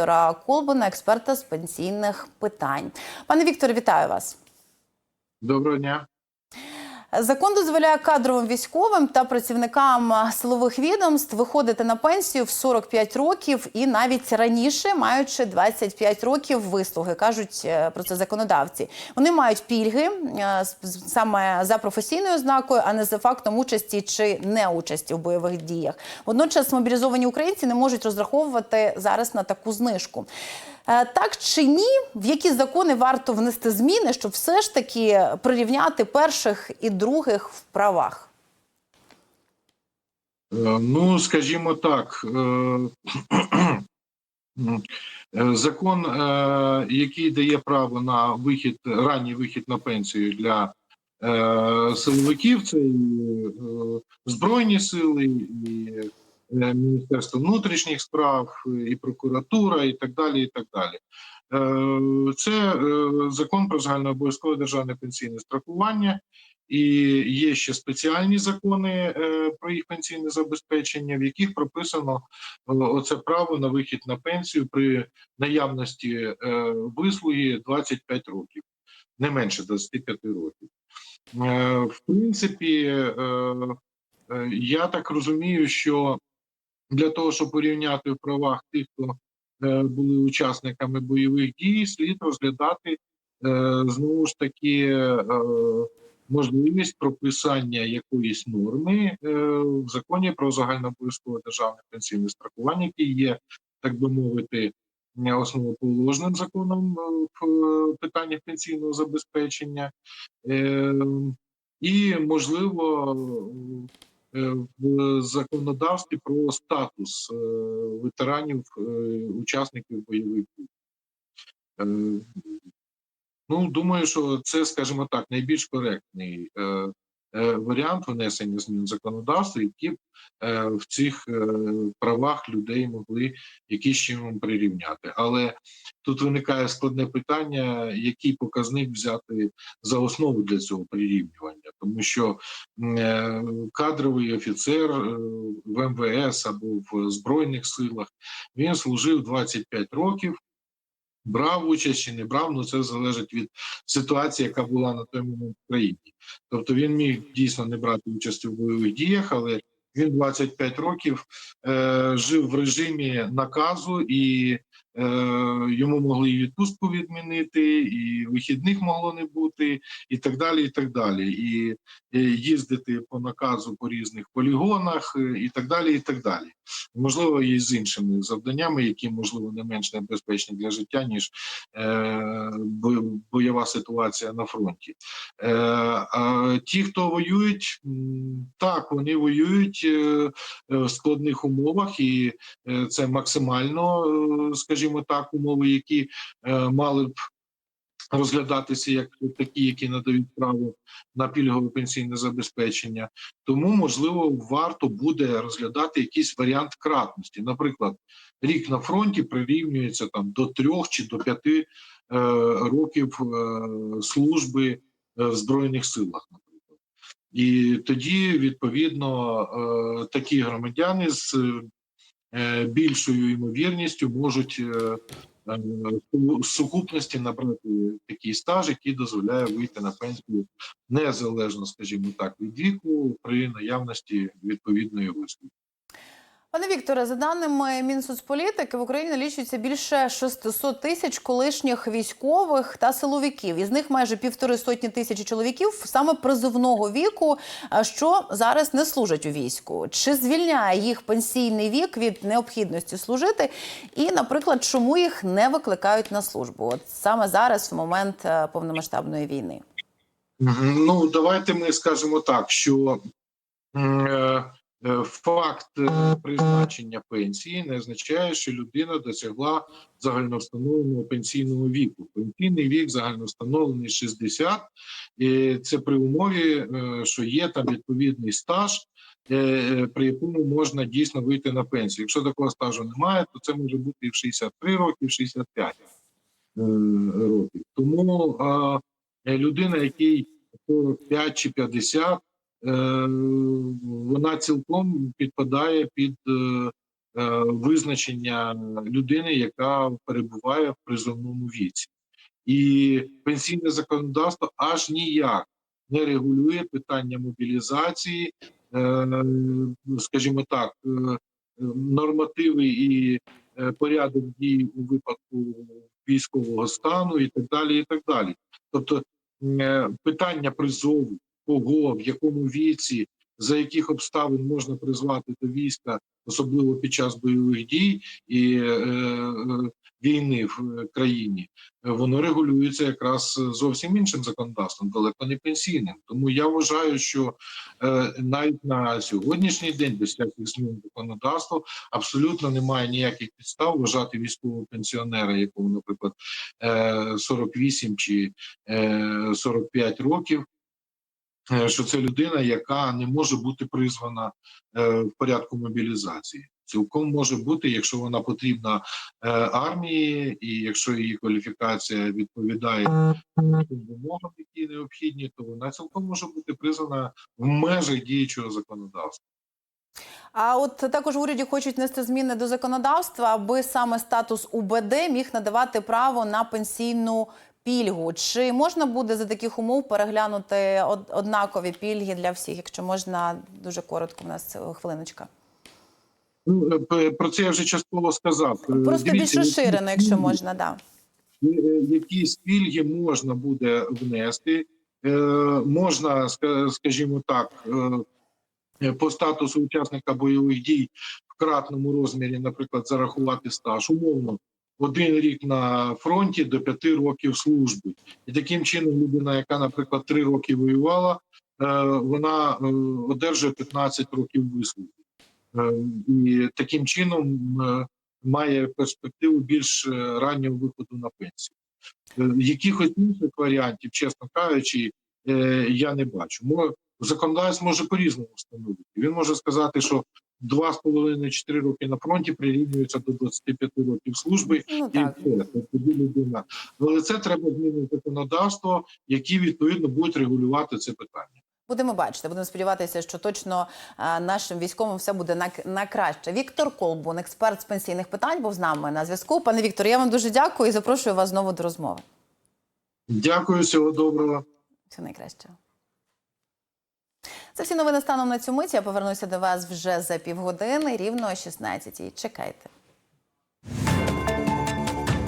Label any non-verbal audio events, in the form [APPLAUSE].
Віктора Колбана, експерта з пенсійних питань. Пане Вікторе, вітаю вас. Доброго дня. Закон дозволяє кадровим військовим та працівникам силових відомств виходити на пенсію в 45 років і навіть раніше, маючи 25 років вислуги, кажуть е, про це законодавці. Вони мають пільги е, саме за професійною ознакою, а не за фактом участі чи неучасті в бойових діях. Водночас мобілізовані українці не можуть розраховувати зараз на таку знижку. Е, Так чи ні, в які закони варто внести зміни, щоб все ж таки прирівняти перших і других в правах? Е, Ну, скажімо так, е, [CLEARS THROAT] закон, який дає право на вихід, ранній вихід на пенсію для силовиків, це і Збройні сили, і Міністерство внутрішніх справ, і прокуратура, і так далі. і так далі. Е, Це е, закон про загальнообов'язкове державне пенсійне страхування. І є ще спеціальні закони е, про їх пенсійне забезпечення, в яких прописано е, оце право на вихід на пенсію при наявності е, вислуги 25 років, не менше 25 років. Е, В принципі, е, е, я так розумію, що для того, щоб порівняти в правах тих, хто е, були учасниками бойових дій, слід розглядати е, знову ж таки. е, можливість прописання якоїсь норми в законі про загальнообов'язкове державне пенсійне страхування, який є, так би мовити, основоположним законом в питаннях пенсійного забезпечення, і можливо в законодавстві про статус е, ветеранів, е, учасників бойових дій. Е, Ну, думаю, що це, скажімо так, найбільш коректний е, е, варіант внесення змін в законодавство, які б е, в цих е, правах людей могли якийсь чином прирівняти. Але тут виникає складне питання, який показник взяти за основу для цього прирівнювання, тому що е, кадровий офіцер е, в МВС або в Збройних силах він служив 25 років брав участь чи не брав, ну це залежить від ситуації, яка була на той момент в країні. Тобто він міг дійсно не брати участь у бойових діях, але він 25 років е, жив в режимі наказу, і йому могли і відпустку відмінити, і вихідних могло не бути, і так далі. І так далі. І е, їздити по наказу по різних полігонах, е, і так далі. І так далі. Можливо, і з іншими завданнями, які можливо не менш небезпечні для життя, ніж е, бо- бойова ситуація на фронті. Е, а ті, хто воюють, так вони воюють е, е, в складних умовах, і е, це максимально, е, скажімо так, умови, які е, мали б. Розглядатися як такі, які надають право на пільгове пенсійне забезпечення, тому можливо варто буде розглядати якийсь варіант кратності. Наприклад, рік на фронті прирівнюється там до трьох чи до п'яти е, років е, служби в збройних силах, і тоді відповідно такі громадяни з більшою ймовірністю можуть. Е, е, сукупності набрати такий стаж, який дозволяє вийти на пенсію незалежно, скажімо так, від віку при наявності відповідної вислуги. Пане Вікторе, за даними Мінсоцполітики, в Україні налічується більше 600 тисяч колишніх військових та силовиків. Із них майже півтори сотні тисяч чоловіків саме призовного віку, що зараз не служать у війську. Чи звільняє їх пенсійний вік від необхідності служити? І, наприклад, чому їх не викликають на службу? От саме зараз, в момент е, повномасштабної війни. Ну, давайте ми скажемо так, що е, факт е, призначення пенсії не означає, що людина досягла загальновстановленого пенсійного віку. Пенсійний вік загальновстановлений 60, і це при умові, е, що є там відповідний стаж, е, е, при якому можна дійсно вийти на пенсію. Якщо такого стажу немає, то це може бути і в 63 роки, і в 65 е, років. Тому е, людина, якій 45 чи 50, е, вона цілком підпадає під е, визначення людини, яка перебуває в призовному віці, і пенсійне законодавство аж ніяк не регулює питання мобілізації, е, скажімо так, е, нормативи і е, порядок дій у випадку військового стану, і так далі. І так далі. Тобто е, питання призову, кого, в якому віці, за яких обставин можна призвати до війська, особливо під час бойових дій і е, е, війни в країні, е, воно регулюється якраз зовсім іншим законодавством, далеко не пенсійним. Тому я вважаю, що е, навіть на сьогоднішній день, без всяких змін законодавства, абсолютно немає ніяких підстав вважати військового пенсіонера, якому, наприклад, е, 48 чи е, 45 років. Е, Що це людина, яка не може бути призвана е, в порядку мобілізації. Цілком може бути, якщо вона потрібна е, армії, і якщо її кваліфікація відповідає тим вимогам, які необхідні, то вона цілком може бути призвана в межах діючого законодавства. А от також в уряді хочуть внести зміни до законодавства, аби саме статус УБД міг надавати право на пенсійну пільгу. Чи можна буде за таких умов переглянути однакові пільги для всіх? Якщо можна дуже коротко, у нас е, хвилиночка. Ну е, про це я вже частково сказав. Е, Просто більш розширено, якщо можна, да. Якісь пільги можна буде внести. Можна, скажімо так, по статусу учасника бойових дій в кратному розмірі, наприклад, зарахувати стаж умовно. Один рік на фронті до п'яти років служби, і таким чином людина, яка, наприклад, три роки воювала, е, вона е, одержує 15 років вислуги. Е, І таким чином має перспективу більш раннього виходу на пенсію. Якихось інших варіантів, чесно кажучи, я не бачу. Законодавець може по-різному встановити. Він може сказати, що 2,5-4 роки на фронті прирівнюються до 25 років служби, Ну і все, то тоді людина. Але це треба змінити законодавство, які відповідно будуть регулювати це питання. Будемо бачити, будемо сподіватися, що точно е, нашим військовим все буде на, на краще. Віктор Колбун, експерт з пенсійних питань, був з нами на зв'язку. Пане Віктор, я вам дуже дякую і запрошую вас знову до розмови. Дякую, всього доброго. Все найкраще. Це всі новини станом на цю мить. Я повернуся до вас вже за півгодини, рівно о 16. Чекайте.